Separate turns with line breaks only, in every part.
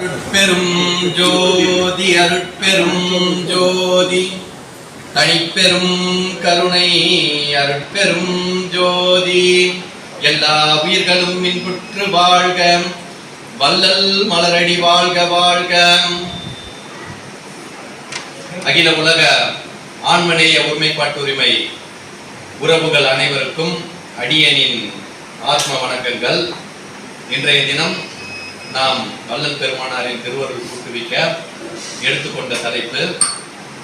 அருட்பெரும் ஜோதி அருட்பெரும் ஜோதி. தனிப்பெரும் கருணை அருட்பெரும் ஜோதி. எல்லா உயிர்களும் இன்புற்று வாழ்க. வல்லல் மலரடி வாழ்க வாழ்க. அகில உலக ஆண்மநேய ஒருமைப்பாட்டுரிமை உறவுகள் அனைவருக்கும் அடியனின் ஆத்ம வணக்கங்கள். இன்றைய தினம் நாம் வள்ளல் பெருமானாரின் திருவருள் கூட்டுவிக்க எடுத்துக்கொண்ட தலைப்பு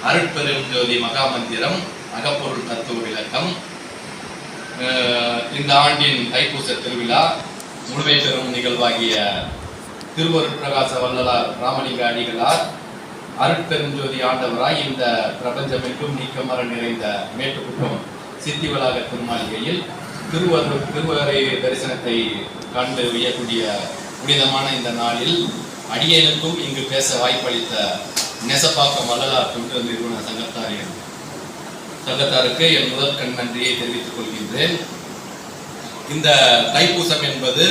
அருட்பெரும் ஜோதி மகாமந்திரம் அகப்பொருள் தத்துவ விளக்கம். அஹ் இந்த ஆண்டின் தைப்பூச திருவிழா முழுமை பெறும் நிகழ்வாகிய திருவருட் பிரகாச வல்லலார் ராமலிங்க அடிகளார் அருட்பெருஞ்சோதி ஆண்டவராய் இந்த பிரபஞ்சமெங்கும் நீக்கமர நிறைந்த மேட்டுக்குப்பம் சித்தி வளாக திருமாளிகையில் திருவருள் திருவரை தரிசனத்தை கண்டு வியக்கூடிய புனிதமான இந்த நாளில் அடியனுக்கும் இங்கு பேச வாய்ப்பளித்த நெசப்பாக்கம் வள்ளலார் தொண்டு நிறுவன சங்கத்தாரின் சங்கத்தாருக்கு என் முதல் கண் நன்றியை தெரிவித்துக் கொள்கின்றேன். இந்த தைப்பூசம் என்பது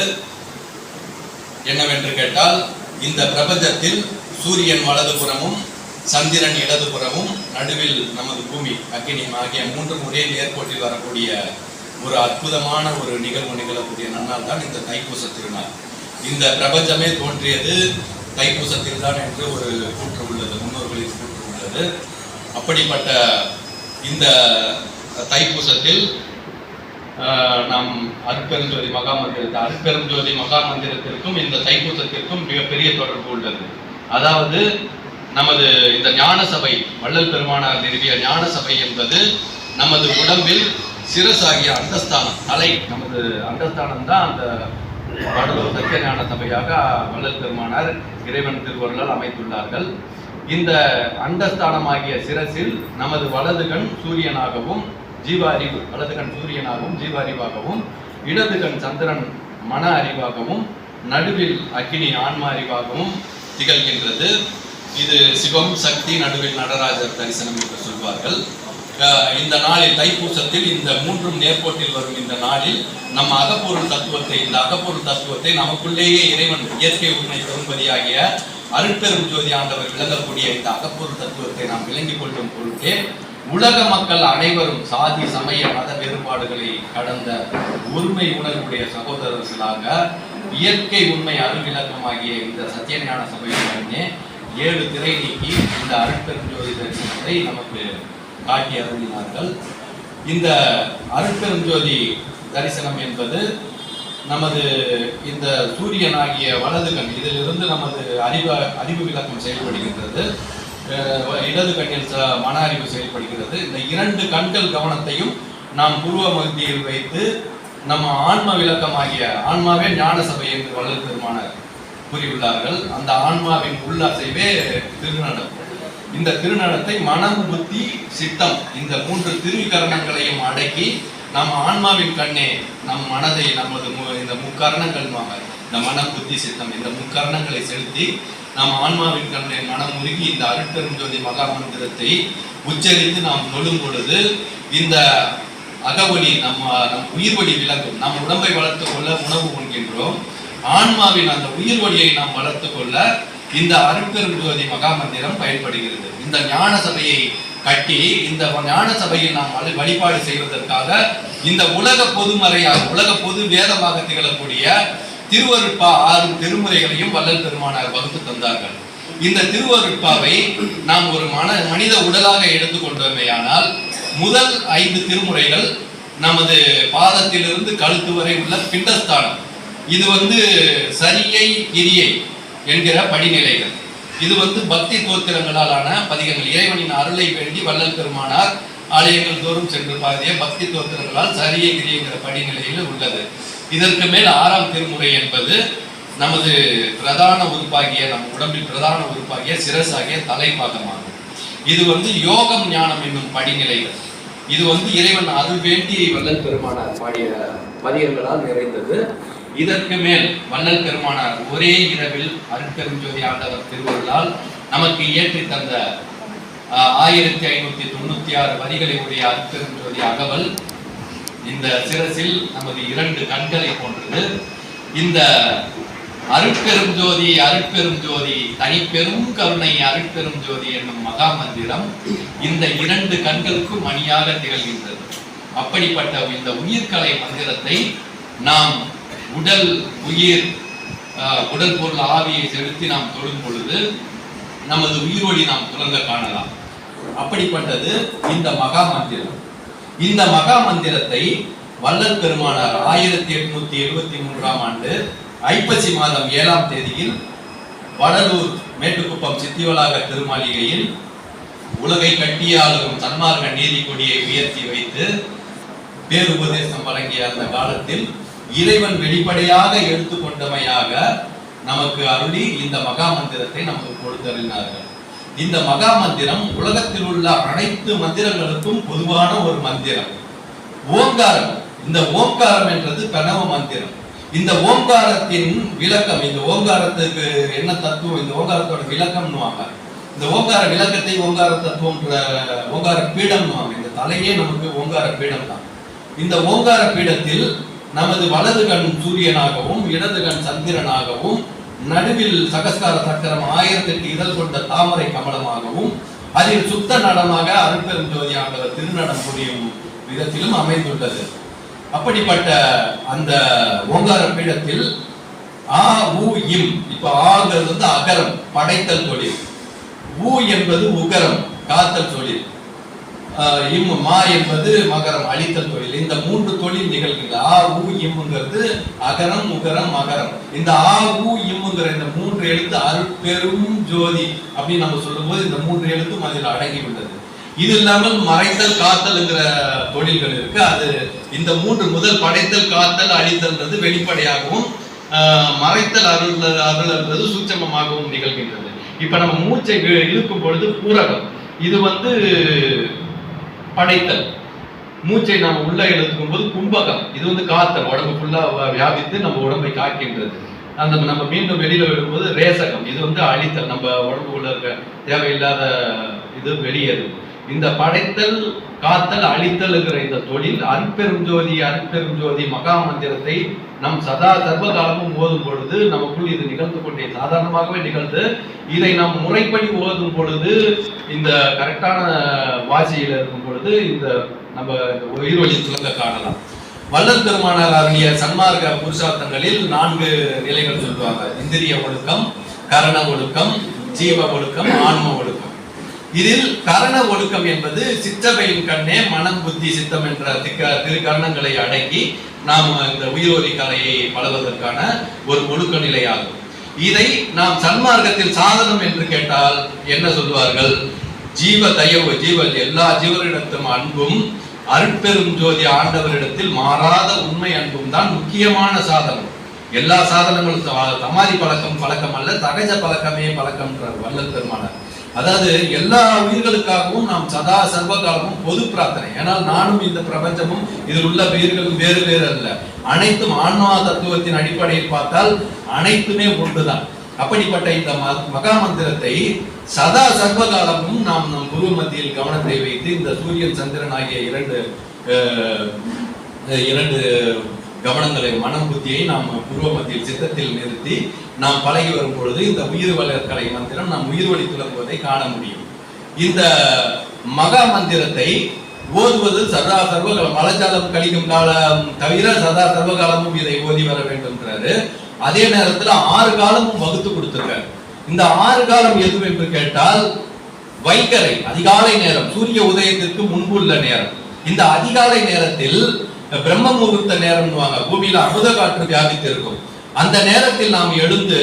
என்னவென்று கேட்டால் இந்த பிரபஞ்சத்தில் சூரியன் வலதுபுறமும் சந்திரன் இடதுபுறமும் நடுவில் நமது பூமி அக்கினி ஆகிய மூன்று ஒரே நேர்கோட்டில் வரக்கூடிய ஒரு அற்புதமான ஒரு நிகழ்வு நிகழக்கூடிய நன்னால் தான் இந்த தைப்பூச திருநாள். இந்த பிரபஞ்சமே தோன்றியது தைப்பூசத்தில் தான் என்று ஒரு கூற்று உள்ளது முன்னோர்களின் கூற்று உள்ளது. அப்படிப்பட்ட இந்த தைப்பூசத்தில் நம் நாம் அருட்பெருஞ்சோதி மகா மந்திரத்தை அருட்பெருஞ்சோதி மகா மந்திரத்திற்கும் இந்த தைப்பூசத்திற்கும் மிகப்பெரிய தொடர்பு உள்ளது. அதாவது நமது இந்த ஞான சபை வள்ளல் பெருமானார் நிறுவிய ஞான சபை என்பது நமது உடம்பில் சிரசாகிய அண்டஸ்தானம் தலை நமது அண்டஸ்தானம் தான் அந்த வடலூர் சத்தியஞான சபையாக வள்ளல் பெருமானார் இறைவன் திருவருளால் அமைத்துள்ளார்கள். இந்த அண்டஸ்தானமாகிய சிரசில் நமது வலது கண் சூரியனாகவும் ஜீவ அறிவு வலது கண் சூரியனாகவும் ஜீவ அறிவாகவும் இடது கண் சந்திரன் மன அறிவாகவும் நடுவில் அக்கினி ஆன்ம அறிவாகவும் திகழ்கின்றது. இது சிவம் சக்தி நடுவில் நடராஜர் தரிசனம் என்று சொல்வார்கள். இந்த நாளில் தைப்பூசத்தில் இந்த மூன்றும் நேர்கோட்டில் வரும் இந்த நாளில் நம்ம அகப்பொருள் தத்துவத்தை இந்த அகப்பொருள் தத்துவத்தை நமக்குள்ளேயே இறைவன் இயற்கை உண்மை பெறும்படியாகிய அருட்பெரும் ஜோதி ஆண்டவர் விளங்கக்கூடிய இந்த அகப்பொருள் தத்துவத்தை நாம் விளங்கிக் கொள்ளும் பொருட்டே உலக மக்கள் அனைவரும் சாதி சமய மத வேறுபாடுகளை கடந்த உரிமை உணர்வுடைய சகோதரர்களாக இயற்கை உண்மை அருவிளக்கமாகிய இந்த சத்தியஞான சபையிலே ஏழு திரை நீக்கி இந்த அருட்பெருஞ்சோதி தரிசனத்தை நமக்கு காட்டி அருளினார்கள். இந்த அருட்பெருஞ்சோதி தரிசனம் என்பது நமது இந்த சூரியனாகிய வலது கண் இதிலிருந்து நமது அறிவ அறிவு விளக்கம் செயல்படுகின்றது. இடது கண்ணில் ச- மன அறிவு செயல்படுகிறது. இந்த இரண்டு கண்கள் கவனத்தையும் நாம் புருவ மத்தியில் வைத்து நம்ம ஆன்ம விளக்கமாகிய ஆன்மாவே ஞான சபை என்று வள்ளல் பெருமானார் கூறியுள்ளார்கள். அந்த ஆன்மாவின் உள்ளாசைவே திருநடம் இந்த திருநடத்தை மனம் புத்தி சித்தம் இந்த மூன்று திருவிகரணங்களையும் அடக்கி நம் ஆன்மாவின் கண்ணே நம் மனதை நமது மு- இந்த முக்கரணங்கள் இந்த மனம் புத்தி சித்தம் இந்த முக்கரணங்களை செலுத்தி நம் ஆன்மாவின் கண்ணை மனம் உருகி இந்த அருட்பெருஞ்சோதி மகா மந்திரத்தை உச்சரித்து நாம் தொழும் பொழுது இந்த அகவொலி நம்ம நம் உயிர் வழி விளங்கும். நம் உடம்பை வளர்த்துக்கொள்ள உணவு உண்கின்றோம். ஆன்மாவின் அந்த உயிர் வழியை நாம் வளர்த்துக்கொள்ள இந்த அருட்பெரும் மகா மந்திரம் பயன்படுகிறது. இந்த ஞான சபையை கட்டி இந்த ஞான சபையில் நாம் வழிபாடு செய்வதற்காக இந்த உலக பொதுமறையாக உலக பொது வேதமாக திகழக்கூடிய திருவருட்பா ஆறு திருமுறைகளையும் வள்ளல் பெருமானார் வகுத்து தந்தார்கள். இந்த திருவருட்பாவை நாம் ஒரு மன மனித உடலாக எடுத்துக்கொண்டோமேயானால் முதல் ஐந்து திருமுறைகள் நமது பாதத்திலிருந்து கழுத்து வரை உள்ள பிண்டஸ்தானம். இது வந்து சரியை கிரியை என்கிற படிநிலைகள். இது வந்து பக்தி தோத்திரங்களாலான பதிகங்கள். இறைவனின் அருளை வேண்டி வள்ளல் பெருமானார் ஆலயங்கள் தோறும் சென்று பாதிய பக்தி தோத்திரங்களால் சரியை கிரியைங்கிற படிநிலையில் உள்ளது. இதற்கு மேல் ஆறாம் திருமுறை என்பது நமது பிரதான உறுப்பாகிய நம் உடம்பில் பிரதான உறுப்பாகிய சிரசாகிய தலைப்பாகமாகும். இது வந்து யோகம் ஞானம் என்னும் படிநிலைகள். இது வந்து இறைவன் அருள் வேண்டி வள்ளல் பெருமானார் பாடிய பதிகங்களால் நிறைந்தது. இதற்கு மேல் வள்ளல் பெருமானார் ஒரே இரவில் அருட்பெருஞ்சோதி ஆண்டவர் திருவருளால் நமக்கு இயற்றி தந்த ஆயிரத்தி ஐநூத்தி தொண்ணூத்தி ஆறு வரிகளை உடைய அருட்பெருஞ்சோதி அகவல் இந்த சிரசில் நமது இரண்டு கண்களை போன்றது. இந்த அருட்பெரும் ஜோதி அருட்பெரும் ஜோதி தனிப்பெரும் கருணை அருட்பெரும் ஜோதி என்னும் மகா மந்திரம் இந்த இரண்டு கண்களுக்கும் மணியாக திகழ்கின்றது. அப்படிப்பட்ட இந்த உயிர்கலை மந்திரத்தை நாம் உடல் உயிர் உடல் பொருள் ஆவியை செலுத்தி நாம் தொழும் பொழுது நமது உயிரொளி நாம் துறந்த காணலாம். அப்படிப்பட்டது இந்த மகா மந்திரம். இந்த மகா மந்திரத்தை வல்லல் பெருமானார் ஆயிரத்தி எட்நூத்தி எழுபத்தி மூன்றாம் ஆண்டு ஐப்பசி மாதம் ஏழாம் தேதியில் வடலூர் மேட்டுக்குப்பம் சித்திவளாக திருமாளிகையில் உலகை கட்டியாளும் சன்மார்க்க நீதி கொடியை உயர்த்தி வைத்து பேருபதேசம் வழங்கிய அந்த காலத்தில் இறைவன் வெளிப்படையாக எடுத்துக்கொண்டமையாக நமக்கு அருளி இந்த மகா மந்திரத்தை நமக்கு கொடுத்தருளினார்கள். இந்த மகா மந்திரம் உலகத்தில் உள்ள அனைத்து மந்திரங்களுக்கும் பொதுவான ஒரு மந்திரம். ஓங்காரம். இந்த ஓங்காரம் என்றது பிரணவ மந்திரம். இந்த ஓங்காரத்தின் விளக்கம் இந்த ஓங்காரத்துக்கு என்ன தத்துவம் இந்த ஓங்காரத்தோட விளக்கம்னுவாங்க. இந்த ஓங்கார விளக்கத்தை ஓங்கார தத்துவம்ன்ற ஓங்கார பீடம்னுவாங்க. இந்த தலையே நமக்கு ஓங்கார பீடம் தான் இந்த ஓங்கார பீடத்தில் நமது வலது கண் சூரியனாகவும் இடது கண் சந்திரனாகவும் நடுவில் சகஸ்கார சக்கரம் ஆயிரத்தெட்டு இதழ் கொண்ட தாமரை கமலமாகவும் அதில் சுத்த நடமாக அருட்பெரும் ஜோதி ஆண்டவர் திருநடம் புரியும் விதத்திலும் அமைந்துள்ளது. அப்படிப்பட்ட அந்த ஓங்கார பீடத்தில் ஆ ஊ இம். இப்ப ஆங்கிறது வந்து அகரம் படைத்தல் தொழில். ஊ என்பது உகரம் காத்தல் தொழில். இம் மா என்பது மகரம் அழித்தல் தொழில். இந்த மூன்று தொழில் நிகழ்கிறது ஆ உ இம்முங்கிறது அகரம் உகரம் மகரம். இந்த ஆ உ இம்முங்கிற இந்த மூன்று எழுத்து அருட்பெரும் ஜோதி அப்படின்னு நம்ம சொல்லும்போது இந்த மூன்று எழுத்தும் அதில் அடங்கிவிட்டது. இது இல்லாமல் மறைத்தல் காத்தல்ங்கிற தொழில்கள் இருக்கு. அது இந்த மூன்று முதல் படைத்தல் காத்தல் அழித்தல்ன்றது வெளிப்படையாகவும் மறைத்தல் அருள் அருள்ன்றது சூட்சமமாகவும் நிகழ்கின்றது. இப்ப நம்ம மூச்சை இழு- இழுக்கும் பொழுது பூரகம் இது வந்து படைத்தல். மூச்சை நம்ம உள்ள எடுத்துக்கும் போது கும்பகம். இது வந்து காத்தல். உடம்பு ஃபுல்லா வியாபித்து நம்ம உடம்பை காக்கின்றது. அந்த நம்ம மீண்டும் வெளியில விடும்போது ரேசகம். இது வந்து அழித்தல். நம்ம உடம்புக்குள்ள இருக்க தேவையில்லாத இது வெளியேறும். இந்த படைத்தல் காத்தல் இருக்கிற இந்த தொழில் அருட்பெரும் ஜோதி ஜோதி மகா மந்திரத்தை நம் சதா சர்வ காலமும் ஓதும் பொழுது நமக்குள் இது நிகழ்ந்து கொண்டே சாதாரணமாகவே நிகழ்ந்து இதை நாம் முறைப்படி ஓதும் பொழுது இந்த கரெக்டான வாசியில் இருக்கும் பொழுது இந்த நம்ம உயிர் உயிர்வழி துலங்க காணலாம். வள்ளல் பெருமானார் அருளிய சன்மார்க்க புருஷார்த்தங்களில் நான்கு நிலைகள் சொல்லுவாங்க. இந்திரிய ஒழுக்கம் கரண ஒழுக்கம் ஜீவ ஒழுக்கம் ஆன்ம ஒழுக்கம். இதில் கரண ஒழுக்கம் என்பது சிற்றவையின் கண்ணே மனம் புத்தி சித்தம் என்ற திக்க திருக்கரணங்களை அடக்கி நாம் இந்த உயிரோதி கலையை பழவதற்கான ஒரு ஒழுக்க நிலையாகும். இதை நாம் சன்மார்க்கத்தில் சாதனம் என்று கேட்டால் என்ன சொல்வார்கள்? ஜீவ தயவு ஜீவ எல்லா ஜீவரிடத்தும் அன்பும் அருட்பெரும் ஜோதி ஆண்டவரிடத்தில் மாறாத உண்மை அன்பும் தான் முக்கியமான சாதனம். எல்லா சாதனங்களும் ச- சமாதி பழக்கம் பழக்கம் அல்ல தகஜ பழக்கமே பழக்கம்ன்றார் வல்ல பெருமானார் அதாவது எல்லா உயிர்களுக்காகவும் நாம் சதா சர்வகாலமும் பொது பிரார்த்தனை. ஏனால் நானும் இந்த பிரபஞ்சமும் இதில் உள்ள உயிர்களும் வேறு வேறு அல்ல. அனைத்தும் ஆன்மா தத்துவத்தின் அடிப்படையில் பார்த்தால் அனைத்துமே ஒன்றுதான். அப்படிப்பட்ட இந்த ம- மகா மந்திரத்தை சதா சர்வ காலமும் நாம் நம் குரு மத்தியில் கவனத்தை வைத்து இந்த சூரியன் சந்திரன் ஆகிய இரண்டு இரண்டு கவனங்களை மனம் புத்தியை நாம் பூர்வ மத்தியில் சித்தத்தில் நிறுத்தி நாம் பழகி வரும் பொழுது இந்த உயிர் வளர்க்கலை மந்திரம் நாம் உயிர் வழி துலங்குவதை காண முடியும். இந்த மகா மந்திரத்தை ஓதுவது சதா சர்வகாலம் மலஜாலம் கழிக்கும் காலம் தவிர சதா சர்வகாலமும் இதை ஓதி வர வேண்டும்ன்றாரு அதே நேரத்துல ஆறு காலமும் வகுத்து கொடுத்துருக்காரு. இந்த ஆறு காலம் எது என்று கேட்டால் வைகரை அதிகாலை நேரம் சூரிய உதயத்திற்கு முன்புள்ள நேரம். இந்த அதிகாலை நேரத்தில் பிரம்ம முகூர்த்த நேரம்னுவாங்க பூமியில அமுத காற்று வியாபித்து இருக்கும் அந்த நேரத்தில் நாம் எழுந்து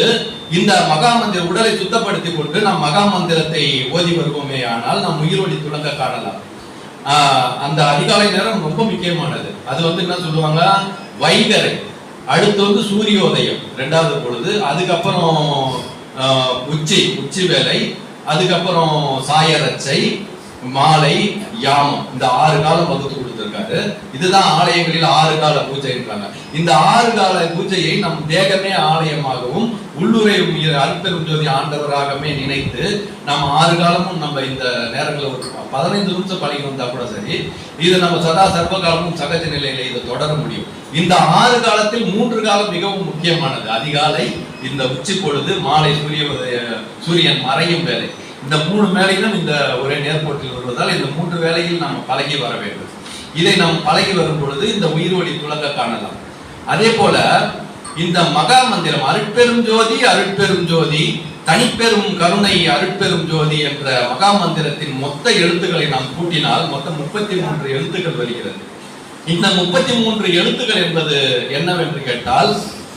இந்த மகா மந்திர உடலை சுத்தப்படுத்தி கொண்டு நாம் மகா மந்திரத்தை ஓதி வருவோமே ஆனால் நாம் உயிரோடி துளங்க காணலாம். அந்த அதிகாலை நேரம் ரொம்ப முக்கியமானது. அது வந்து என்ன சொல்லுவாங்க? வைகரை அடுத்து வந்து சூரியோதயம் ரெண்டாவது பொழுது. அதுக்கப்புறம் உச்சி உச்சி வேலை அதுக்கப்புறம் சாயரச்சை மாலை யாமம். இந்த ஆறு காலம் வகுத்து கொடுத்திருக்காரு. இதுதான் ஆலயங்களில் ஆறு கால பூஜைன்றாங்க. இந்த ஆறு கால பூஜையை நம் தேகமே ஆலயமாகவும் உள்ளுரை அற்பெரும் ஜோதி ஆண்டவராகவே நினைத்து நம்ம ஆறு காலமும் நம்ம இந்த நேரங்களில் ஒரு பதினைந்து நிமிஷம் பழகி வந்தா கூட சரி. இது நம்ம சதா சர்வ காலமும் சகஜ நிலையில இதை தொடர முடியும். இந்த ஆறு காலத்தில் மூன்று காலம் மிகவும் முக்கியமானது. அதிகாலை இந்த உச்சி பொழுது மாலை சூரிய சூரியன் மறையும் வேலை. இந்த மூணு வேலையிலும் இந்த ஒரே நேர்கோட்டில் வருவதால் இந்த மூன்று வேலையில் நாம் பழகி வர வேண்டும். இதை நாம் பழகி வரும் பொழுது இந்த உயிர் ஒளி துலங்க காணலாம். அதே போல இந்த மகா மந்திரம் அருட்பெரும் ஜோதி அருட்பெரும் ஜோதி தனிப்பெரும் கருணை அருட்பெரும் ஜோதி என்ற மகா மந்திரத்தின் மொத்த எழுத்துக்களை நாம் கூட்டினால் மொத்தம் முப்பத்தி மூன்று எழுத்துக்கள் வருகிறது. இந்த முப்பத்தி மூன்று எழுத்துக்கள் என்பது என்னவென்று கேட்டால்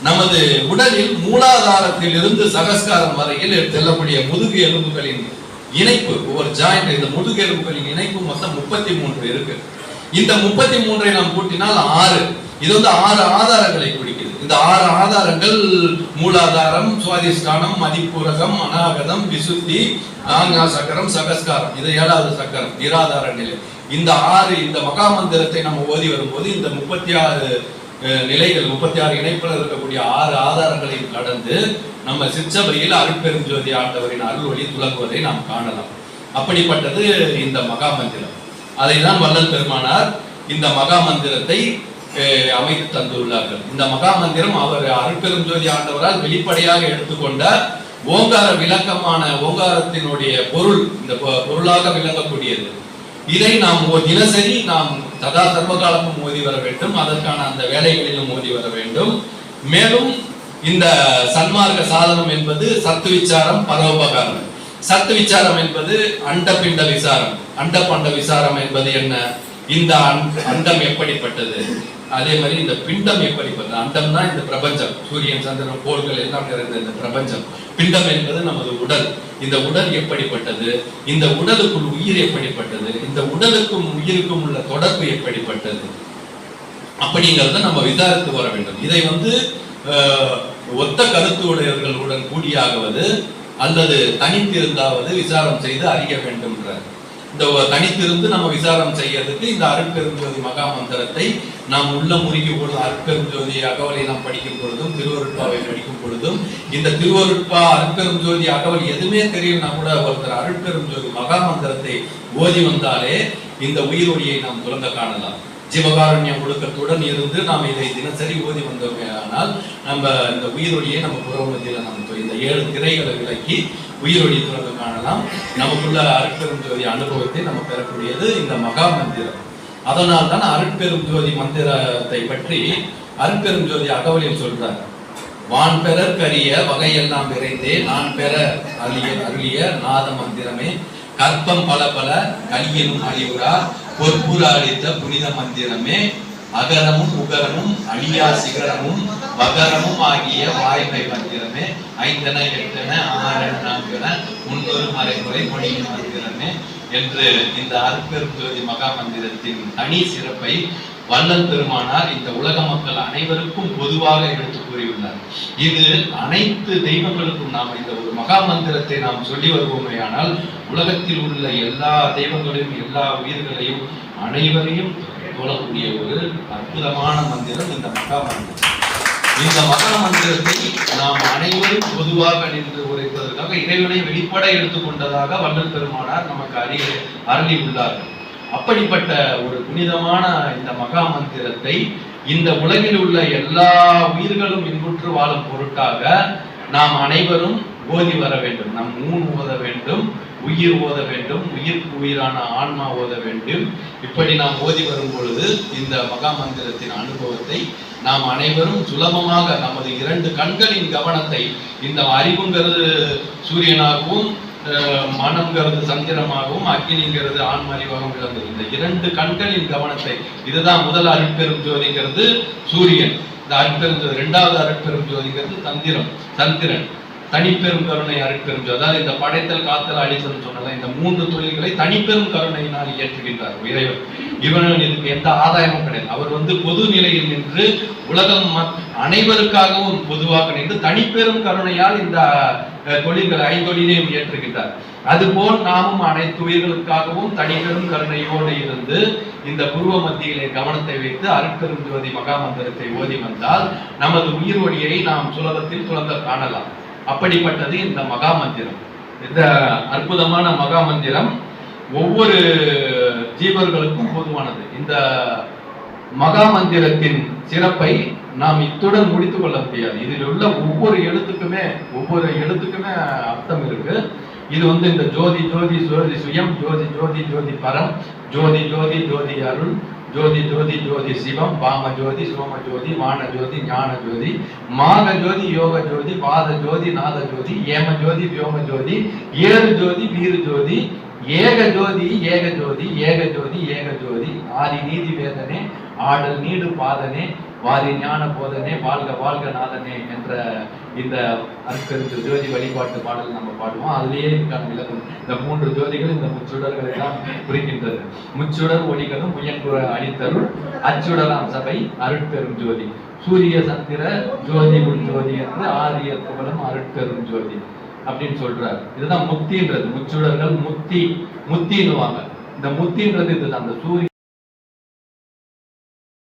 நமது உடலில் மூலாதாரத்தில் இருந்து சகஸ்காரம் வரையில் செல்லக்கூடிய முதுகு எலும்புகளின் இணைப்பு ஒரு ஜாயிண்ட் இந்த முதுகு எலும்புகளின் இணைப்பு மொத்தம் முப்பத்தி மூன்று இருக்கு. இந்த முப்பத்தி மூன்றை நாம் கூட்டினால் ஆறு. இது வந்து ஆறு ஆதாரங்களை குறிக்கிறது இந்த ஆறு ஆதாரங்கள் மூலாதாரம் சுவாதிஷ்டானம் மதிப்புரகம் அநாகதம் விசுத்தி ஆங்கா சக்கரம் சகஸ்காரம். இது ஏழாவது சக்கரம் நிராதார நிலை. இந்த ஆறு இந்த மகா மந்திரத்தை நம்ம ஓதி வரும்போது இந்த முப்பத்தி ஆறு நிலைகள் முப்பத்தி ஆறு இணைப்பில் இருக்கக்கூடிய ஆறு ஆதாரங்களையும் கடந்து நம்ம சிற்றபையில் அருட்பெருஞ்சோதி ஆண்டவரின் அருள் ஒளி துலங்குவதை நாம் காணலாம். அப்படிப்பட்டது இந்த மகா மந்திரம் அதை தான் வல்லல் பெருமானார் இந்த மகா மந்திரத்தை அமைத்து தந்துள்ளார்கள். இந்த மகா மந்திரம் அவர் அருட்பெரும் ஜோதி ஆண்டவரால் வெளிப்படையாக எடுத்துக்கொண்ட ஓங்கார விளக்கமான ஓங்காரத்தினுடைய பொருள் இந்த பொ- பொருளாக விளங்கக்கூடியது. இதை நாம் ஓ- தினசரி நாம் சதா சர்வகாலமும் ஓதி வர வேண்டும். அதற்கான அந்த வேலைகளிலும் ஓதி வர வேண்டும். மேலும் இந்த சன்மார்க்க சாதனம் என்பது சத்து விச்சாரம் பரோபகாரம். சத்து விசாரம் என்பது அண்டபிண்ட விசாரம். அண்டபண்ட விசாரம் என்பது என்ன? இந்த அண்டம் எப்படிப்பட்டது? அதே மாதிரி இந்த பிண்டம் எப்படிப்பட்டது தான் இந்த பிரபஞ்சம். சூரியன் சந்திரன் கோள்கள் எல்லாம் நிறைந்த இந்த பிரபஞ்சம். பிண்டம் என்பது நமது உடல். இந்த உடல் எப்படிப்பட்டது? இந்த உடலுக்குள் உயிர் எப்படிப்பட்டது? இந்த உடலுக்கும் உயிருக்கும் உள்ள தொடர்பு எப்படிப்பட்டது? அப்படிங்கிறத நம்ம விசாரித்து வர வேண்டும். இதை வந்து ஒத்த கருத்து உடையவர்களுடன் கூடியாகுவது அல்லது தனித்திருந்தாவது விசாரம் செய்து அறிய வேண்டும்ன்ற இந்த தனித்திருந்து நம்ம விசாரம் செய்யறதுக்கு இந்த அருட்பெருஞ்சோதி மகா மந்திரத்தை நாம் உள்ள முருகி பொழுது அருட்பெருஞ்சோதி அகவலை நாம் படிக்கும் பொழுதும் திருவருட்பாவை படிக்கும் பொழுதும் இந்த திருவருட்பா அருட்பெருஞ்சோதி அகவல் எதுவுமே தெரியும்னா கூட ஒருத்தர் அருட்பெருஞ்சோதி மகா மந்திரத்தை ஓதி வந்தாலே இந்த உயிர் நாம் துலங்க காணலாம். ஜீவகாருண்ய ஒழுக்கத்துடன் இருந்து நாம் இதை தினசரி ஓதி வந்தோமே ஆனால் நம்ம இந்த உயிரொலியை நம்ம புறமத்தியில் நம்ம இந்த ஏழு திரைகளை விலக்கி உயிரொலி துறந்து காணலாம். நமக்குள்ள அருட்பெரும் ஜோதி அனுபவத்தை நம்ம பெறக்கூடியது இந்த மகா மந்திரம். அதனால் தான் அருட்பெரும் ஜோதி மந்திரத்தை பற்றி அருட்பெரும் ஜோதி அகவலில் சொல்றார். வான் பெறற்கரிய வகையெல்லாம் விரைந்தே நான் பெற அருளிய அருளிய நாத மந்திரமே. கற்பம் பல பல கலியனும் அழிவுரா பொற்புராளித்த புனித மந்திரமே அகரமும் உகரமும் அழியா சிகரமும் வகரமும் ஆகிய வாய்மை மந்திரமே ஐந்தன எட்டன ஆறன நான்கன முன்னொரு மறைமுறை மொழியின் மந்திரமே என்று இந்த அருட்பெரும் மகா மந்திரத்தின் தனி சிறப்பை வள்ளல் பெருமானார் இந்த உலக மக்கள் அனைவருக்கும் பொதுவாக எடுத்து கூறியுள்ளார். இது அனைத்து தெய்வங்களுக்கும் நாம் இந்த ஒரு மகா மந்திரத்தை நாம் சொல்லி வருவோமேயானால் உலகத்தில் உள்ள எல்லா தெய்வங்களையும் எல்லா உயிர்களையும் அனைவரையும் தோழக்கூடிய ஒரு அற்புதமான மந்திரம் இந்த மகா மந்திரம். இந்த மகா மந்திரத்தை நாம் அனைவரும் பொதுவாக நின்று உரைப்பதற்காக இறைவனை வெளிப்பட எடுத்துக்கொண்டதாக வள்ளல் பெருமானார் நமக்கு அறிய அருளி உள்ளார்கள் அப்படிப்பட்ட ஒரு புனிதமான இந்த மகா மந்திரத்தை இந்த உலகில் உள்ள எல்லா உயிர்களும் இன்புற்று வாழும் பொருட்டாக நாம் அனைவரும் ஓதி வர வேண்டும். நம் ஊன் ஓத வேண்டும். உயிர் ஓத வேண்டும் உயிர்க்கு உயிரான ஆன்மா ஓத வேண்டும். இப்படி நாம் ஓதி வரும் பொழுது இந்த மகா மந்திரத்தின் அனுபவத்தை நாம் அனைவரும் சுலபமாக நமது இரண்டு கண்களின் கவனத்தை இந்த அறிவுங்கிறது சூரியனாகவும் மனம்ங்கிறது சந்திரமாகவும் அக்னிங்கிறது ஆன்மறிவாகவும் விளங்குது இந்த இரண்டு கண்களின் கவனத்தை இதுதான் முதல் அருட்பெரும் ஜோதிங்கிறது சூரியன். இந்த அருட்பெரும் ஜோதி இரண்டாவது அருட்பெரும் ஜோதிங்கிறது தந்திரம் சந்திரன். தனிப்பெரும் கருணை அருட்பெரும் அதாவது இந்த படைத்தல் காத்தல் அழித்தல் சொன்னல இந்த மூன்று தொழில்களை தனிப்பெரும் கருணையினால் இயற்றுகின்றார் இறைவன். இவன் இதுக்கு எந்த ஆதாயமும் கிடையாது. அவர் வந்து பொது நிலையில் நின்று உலகம் அனைவருக்காகவும் பொதுவாக நின்று தனிப்பெரும் கருணையால் இந்த தொழில்களை ஐந்தொழிலையும் இயற்றுகின்றார். அதுபோல் நாமும் அனைத்து உயிர்களுக்காகவும் தனிப்பெரும் கருணையோடு இருந்து இந்த புருவ மத்தியிலே கவனத்தை வைத்து அருட்பெரும் ஜோதி மகாமந்திரத்தை ஓதி வந்தால் நமது உயிர் ஒளியை நாம் சுலபத்தில் சுலந்த காணலாம். அப்படிப்பட்டது இந்த மகா மந்திரம். இந்த அற்புதமான மகா மந்திரம் ஒவ்வொரு ஜீவர்களுக்கும் பொதுவானது. இந்த
மகா மந்திரத்தின் சிறப்பை நாம் இத்துடன் முடித்துக் கொள்ள முடியாது. இதில் உள்ள ஒவ்வொரு எழுத்துக்குமே ஒவ்வொரு எழுத்துக்குமே அர்த்தம் இருக்கு. இது வந்து இந்த ஜோதி ஜோதி ஜோதி சுயம் ஜோதி ஜோதி ஜோதி பரம் ஜோதி ஜோதி ஜோதி அருள் ஜோதி ஜோதி ஜோதி சிவம் பாம ஜோதி சோம ஜோதி வான ஜோதி ஞான ஜோதி மாக ஜோதி யோக ஜோதி பாத ஜோதி நாத ஜோதி ஏம ஜோதி வியோம ஜோதி ஏறு ஜோதி வீரு ஜோதி ஏக ஜோதி ஏக ஜோதி ஏக ஜோதி ஏக ஜோதி ஆதி நீதி வேதனே ஆடல் நீடு பாதனே வாரி ஞான போதனே வாழ்க வாழ்க நாதனே என்ற இந்த அருட்கருத்து ஜோதி வழிபாட்டு பாடல் நம்ம பாடுவோம். அதுலேயே இதுக்கான விளக்கம். இந்த மூன்று ஜோதிகள் இந்த முச்சுடர்களை எல்லாம் குறிக்கின்றது. முச்சுடர் ஒளிகளும் முயங்குற அணித்தரும் அச்சுடலாம் சபை அருட்பெரும் ஜோதி. சூரிய சந்திர ஜோதி உள் ஜோதி என்று ஆரிய புகழும் அருட்பெரும் ஜோதி அப்படின்னு சொல்றாரு. இதுதான் முக்தின்றது. முச்சுடர்கள் முக்தி முத்தின்னுவாங்க இந்த முத்தின்றது இதுதான். அந்த சூரிய